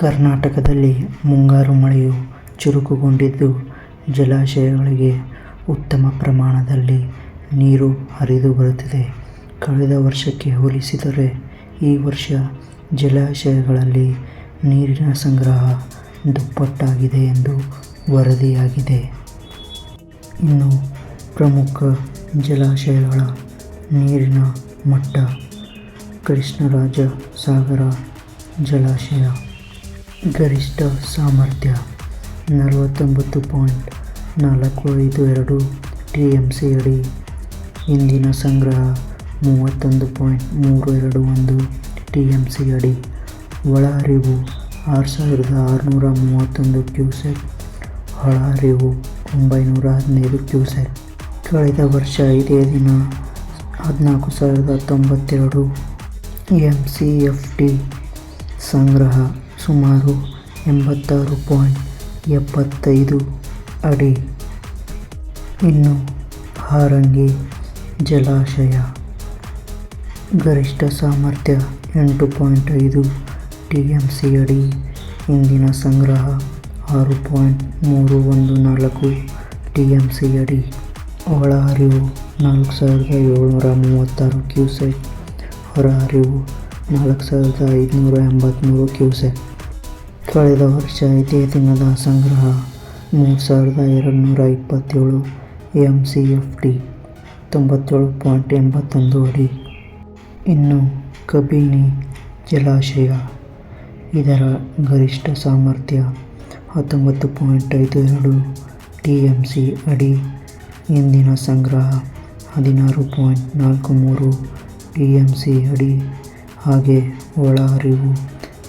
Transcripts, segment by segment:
ಕರ್ನಾಟಕದಲ್ಲಿ ಮುಂಗಾರು ಮಳೆಯು ಚುರುಕುಗೊಂಡಿದ್ದು, ಜಲಾಶಯಗಳಿಗೆ ಉತ್ತಮ ಪ್ರಮಾಣದಲ್ಲಿ ನೀರು ಹರಿದು ಬರುತ್ತಿದೆ. ಕಳೆದ ವರ್ಷಕ್ಕೆ ಹೋಲಿಸಿದರೆ ಈ ವರ್ಷ ಜಲಾಶಯಗಳಲ್ಲಿ ನೀರಿನ ಸಂಗ್ರಹ ದುಪ್ಪಟ್ಟಾಗಿದೆ ಎಂದು ವರದಿಯಾಗಿದೆ. ಇನ್ನು ಪ್ರಮುಖ ಜಲಾಶಯಗಳ ನೀರಿನ ಮಟ್ಟ ಕೃಷ್ಣರಾಜ ಸಾಗರ ಜಲಾಶಯ ಗರಿಷ್ಠ ಸಾಮರ್ಥ್ಯ ನಲವತ್ತೊಂಬತ್ತು ಪಾಯಿಂಟ್ ನಾಲ್ಕು ಐದು ಎರಡು ಟಿ ಎಂ ಸಿ ಅಡಿ. ಇಂದಿನ ಸಂಗ್ರಹ ಮೂವತ್ತೊಂದು ಪಾಯಿಂಟ್ ಮೂರು ಎರಡು ಒಂದು ಟಿ ಎಂ ಸಿ ಅಡಿ. ಒಳಹರಿವು ಆರು ಸಾವಿರದ ಆರುನೂರ ಮೂವತ್ತೊಂದು ಕ್ಯೂಸೆಕ್. ಒಳಹರಿವು ಒಂಬೈನೂರ ಹದಿನೈದು ಕ್ಯೂಸೆಕ್. ಕಳೆದ ವರ್ಷ ಇದೇ ದಿನ ಹದಿನಾಲ್ಕು ಸಾವಿರದ ತೊಂಬತ್ತೆರಡು ಎಂ ಸಿ ಎಫ್ ಟಿ ಸಂಗ್ರಹ ಸುಮಾರು ಎಂಬತ್ತಾರು ಪಾಯಿಂಟ್ ಎಪ್ಪತ್ತೈದು ಅಡಿ. ಇನ್ನು ಹಾರಂಗಿ ಜಲಾಶಯ ಗರಿಷ್ಠ ಸಾಮರ್ಥ್ಯ ಎಂಟು ಪಾಯಿಂಟ್ ಐದು ಟಿ ಎಂ ಸಿ ಅಡಿ. ಇಂದಿನ ಸಂಗ್ರಹ ಆರು ಪಾಯಿಂಟ್ ಮೂರು ಒಂದು ನಾಲ್ಕು ಟಿ ಎಂ ಸಿ ಅಡಿ. ಒಳಹರಿವು ನಾಲ್ಕು ಸಾವಿರದ ಏಳ್ನೂರ ಮೂವತ್ತಾರು ಕ್ಯೂಸೆಕ್. ಹೊರಹರಿವು ನಾಲ್ಕು ಸಾವಿರದ ಐದುನೂರ ಎಂಬತ್ತ್ಮೂರು ಕ್ಯೂಸೆಕ್. ಕಳೆದ ವರ್ಷ ಇದೇ ದಿನದ ಸಂಗ್ರಹ, ಮೂರು ಸಾವಿರದ ಎರಡುನೂರ ಇಪ್ಪತ್ತೇಳು ಎಂ ಸಿ ಎಫ್ ಟಿ ತೊಂಬತ್ತೇಳು ಪಾಯಿಂಟ್ ಎಂಬತ್ತೊಂದು ಅಡಿ. ಇನ್ನು ಕಬಿನಿ ಜಲಾಶಯ, ಇದರ ಗರಿಷ್ಠ ಸಾಮರ್ಥ್ಯ ಹತ್ತೊಂಬತ್ತು ಪಾಯಿಂಟ್ ಐದು ಎರಡು ಟಿ ಎಂ ಸಿ ಅಡಿ. ಇಂದಿನ ಸಂಗ್ರಹ ಹದಿನಾರು ಪಾಯಿಂಟ್ ನಾಲ್ಕು ಮೂರು ಟಿ ಎಂ ಸಿ ಅಡಿ. ಹಾಗೆ ಒಳಹರಿವು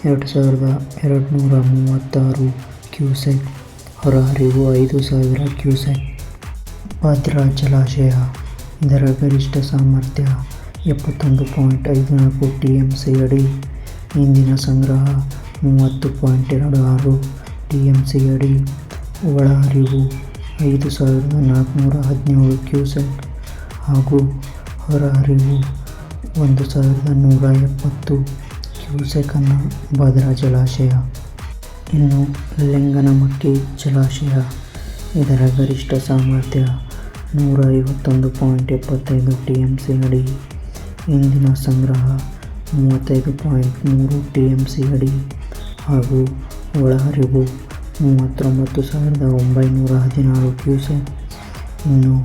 ಎರಡು ಸಾವಿರದ ಎರಡುನೂರ ಮೂವತ್ತಾರು ಕ್ಯೂಸೆಕ್. ಹೊರಹರಿವು ಐದು ಸಾವಿರ ಕ್ಯೂಸೆಕ್. ಭದ್ರಾ ಜಲಾಶಯ ಇದರ ಗರಿಷ್ಠ ಸಾಮರ್ಥ್ಯ ಎಪ್ಪತ್ತೊಂದು ಪಾಯಿಂಟ್ ಐದು ನಾಲ್ಕು ಸಿ ಅಡಿ. ಇಂದಿನ ಸಂಗ್ರಹ ಮೂವತ್ತು ಪಾಯಿಂಟ್ ಎರಡು ಆರು ಟಿ ಎಂ ಸಿ ಅಡಿ. ಒಳಹರಿವು ಐದು ಸಾವಿರದ ನಾಲ್ಕುನೂರ ಹದಿನೇಳು ಕ್ಯೂಸೆಕ್ ಹಾಗೂ ಹೊರಹರಿವು ಒಂದು ಸಾವಿರದ ನೂರ ಎಪ್ಪತ್ತು ಕ್ಯೂಸೆಕ್. ಭದ್ರಾ ಜಲಾಶಯ ಇನ್ನು ಲಿಂಗನಮಕ್ಕಿ ಜಲಾಶಯ ಇದರ ಗರಿಷ್ಠ ಸಾಮರ್ಥ್ಯ ನೂರ ಐವತ್ತೊಂದು ಪಾಯಿಂಟ್ ಎಪ್ಪತ್ತೈದು ಸಿ ಅಡಿ. ಇಂದಿನ ಸಂಗ್ರಹ ಮೂವತ್ತೈದು ಪಾಯಿಂಟ್ ಮೂರು ಟಿ ಎಂ ಸಿ ಅಡಿ ಹಾಗೂ ಒಳಹರಿವು ಮೂವತ್ತೊಂಬತ್ತು ಸಾವಿರದ ಒಂಬೈನೂರ ಹದಿನಾರು ಕ್ಯೂಸೆಕ್. ಇನ್ನು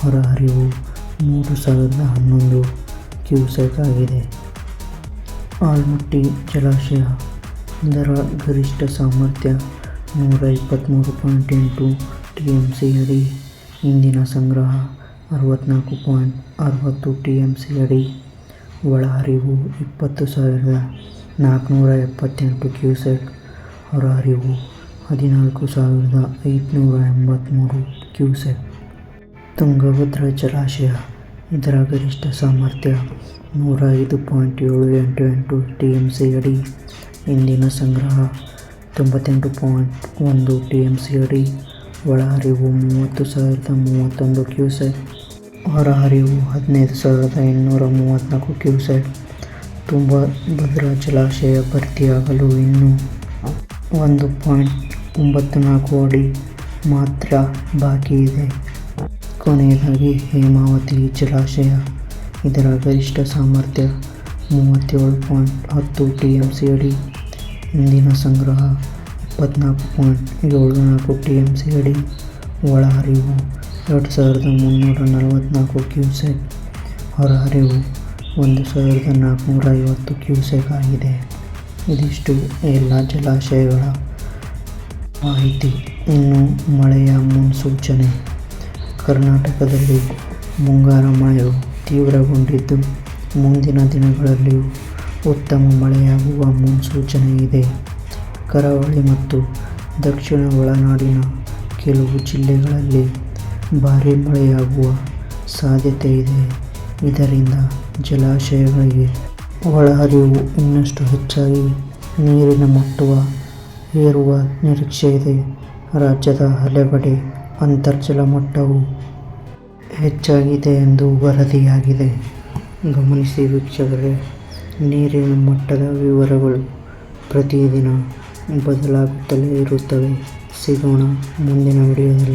ಹೊರಹರಿವು ಮೂರು ಸಾವಿರದ ಹನ್ನೊಂದು ಕ್ಯೂಸೆಕ್ ಆಗಿದೆ. ಆಲಮಟ್ಟಿ ಜಲಾಶಯ ಇದರ ಗರಿಷ್ಠ ಸಾಮರ್ಥ್ಯ ನೂರ ಇಪ್ಪತ್ತ್ಮೂರು ಪಾಯಿಂಟ್ ಎಂಟು ಟಿ ಎಂ ಸಿ ಅಡಿ. ಇಂದಿನ ಸಂಗ್ರಹ ಅರವತ್ನಾಲ್ಕು ಪಾಯಿಂಟ್ ಅರವತ್ತು ಟಿ ಎಂ ಸಿ ಅಡಿ. ಒಳಹರಿವು ಇಪ್ಪತ್ತು ಸಾವಿರದ ನಾಲ್ಕುನೂರ ಎಪ್ಪತ್ತೆಂಟು ಕ್ಯೂಸೆಕ್. ಹೊರಹರಿವು ಹದಿನಾಲ್ಕು ಸಾವಿರದ ಐದುನೂರ ಎಂಬತ್ತ್ಮೂರು ಕ್ಯೂಸೆಕ್. ತುಂಗಭದ್ರಾ ಜಲಾಶಯ ಇದರ ಗರಿಷ್ಠ ಸಾಮರ್ಥ್ಯ ನೂರ ಐದು ಪಾಯಿಂಟ್ ಏಳು ಎಂಟು ಎಂಟು ಟಿ ಎಂ ಸಿ ಅಡಿ. ಇಂದಿನ ಸಂಗ್ರಹ ತೊಂಬತ್ತೆಂಟು ಪಾಯಿಂಟ್ ಒಂದು ಟಿ ಎಂ ಸಿ ಅಡಿ. ಒಳಹರಿವು ಮೂವತ್ತು ಸಾವಿರದ ಮೂವತ್ತೊಂದು ಕ್ಯೂಸೆಕ್. ಹೊರಹರಿವು ಹದಿನೈದು ಸಾವಿರದ ಇನ್ನೂರ ಮೂವತ್ನಾಲ್ಕು ತುಂಬ ಭದ್ರಾ ಜಲಾಶಯ ಭರ್ತಿಯಾಗಲು ಇನ್ನೂ ಒಂದು ಪಾಯಿಂಟ್ ಒಂಬತ್ತು ನಾಲ್ಕು ಅಡಿ ಮಾತ್ರ ಬಾಕಿ ಇದೆ. ಕೊನೆಯದಾಗಿ ಹೇಮಾವತಿ ಜಲಾಶಯ, ಇದರ ಗರಿಷ್ಠ ಸಾಮರ್ಥ್ಯ ಮೂವತ್ತೇಳು ಪಾಯಿಂಟ್ ಹತ್ತು ಟಿಎಂಸಿ ಅಡಿ. ಇಂದಿನ ಸಂಗ್ರಹ ಇಪ್ಪತ್ನಾಲ್ಕು ಪಾಯಿಂಟ್ ಏಳು ನಾಲ್ಕು ಟಿಎಂಸಿ ಅಡಿ. ಒಳಹರಿವು ಎರಡು ಸಾವಿರದ ಮುನ್ನೂರ ನಲವತ್ತ್ನಾಲ್ಕು ಕ್ಯೂಸೆಕ್. ಹೊರಹರಿವು ಒಂದು ಸಾವಿರದ ನಾಲ್ಕುನೂರ ಐವತ್ತು ಕ್ಯೂಸೆಕ್ ಆಗಿದೆ. ಇದಿಷ್ಟು ಎಲ್ಲ ಜಲಾಶಯಗಳ ಮಾಹಿತಿ. ಇನ್ನು ಮಳೆಯ ಮುನ್ಸೂಚನೆ. ಕರ್ನಾಟಕದಲ್ಲಿ ಮುಂಗಾರು ಮಳೆಯು ತೀವ್ರಗೊಂಡಿದ್ದು, ಮುಂದಿನ ದಿನಗಳಲ್ಲಿಯೂ ಉತ್ತಮ ಮಳೆಯಾಗುವ ಮುನ್ಸೂಚನೆ ಇದೆ. ಕರಾವಳಿ ಮತ್ತು ದಕ್ಷಿಣ ಒಳನಾಡಿನ ಕೆಲವು ಜಿಲ್ಲೆಗಳಲ್ಲಿ ಭಾರೀ ಮಳೆಯಾಗುವ ಸಾಧ್ಯತೆ ಇದೆ. ಇದರಿಂದ ಜಲಾಶಯಗಳಿಗೆ ಒಳಹರಿವು ಇನ್ನಷ್ಟು ಹೆಚ್ಚಾಗಿ ನೀರಿನ ಮಟ್ಟವ ಏರುವ ನಿರೀಕ್ಷೆ ಇದೆ ರಾಜ್ಯದ ಹಲವೆಡೆ ಅಂತರ್ಜಲ ಮಟ್ಟವು ಹೆಚ್ಚಾಗಿದೆ ಎಂದು ವರದಿಯಾಗಿದೆ. ಗಮನಿಸಿ ವೀಕ್ಷಕರೇ, ನೀರಿನ ಮಟ್ಟದ ವಿವರಗಳು ಪ್ರತಿದಿನ ಬದಲಾಗುತ್ತಲೇ ಇರುತ್ತವೆ ಸಿಗೋಣ ಮುಂದಿನ ವಿಡಿಯೋದಲ್ಲಿ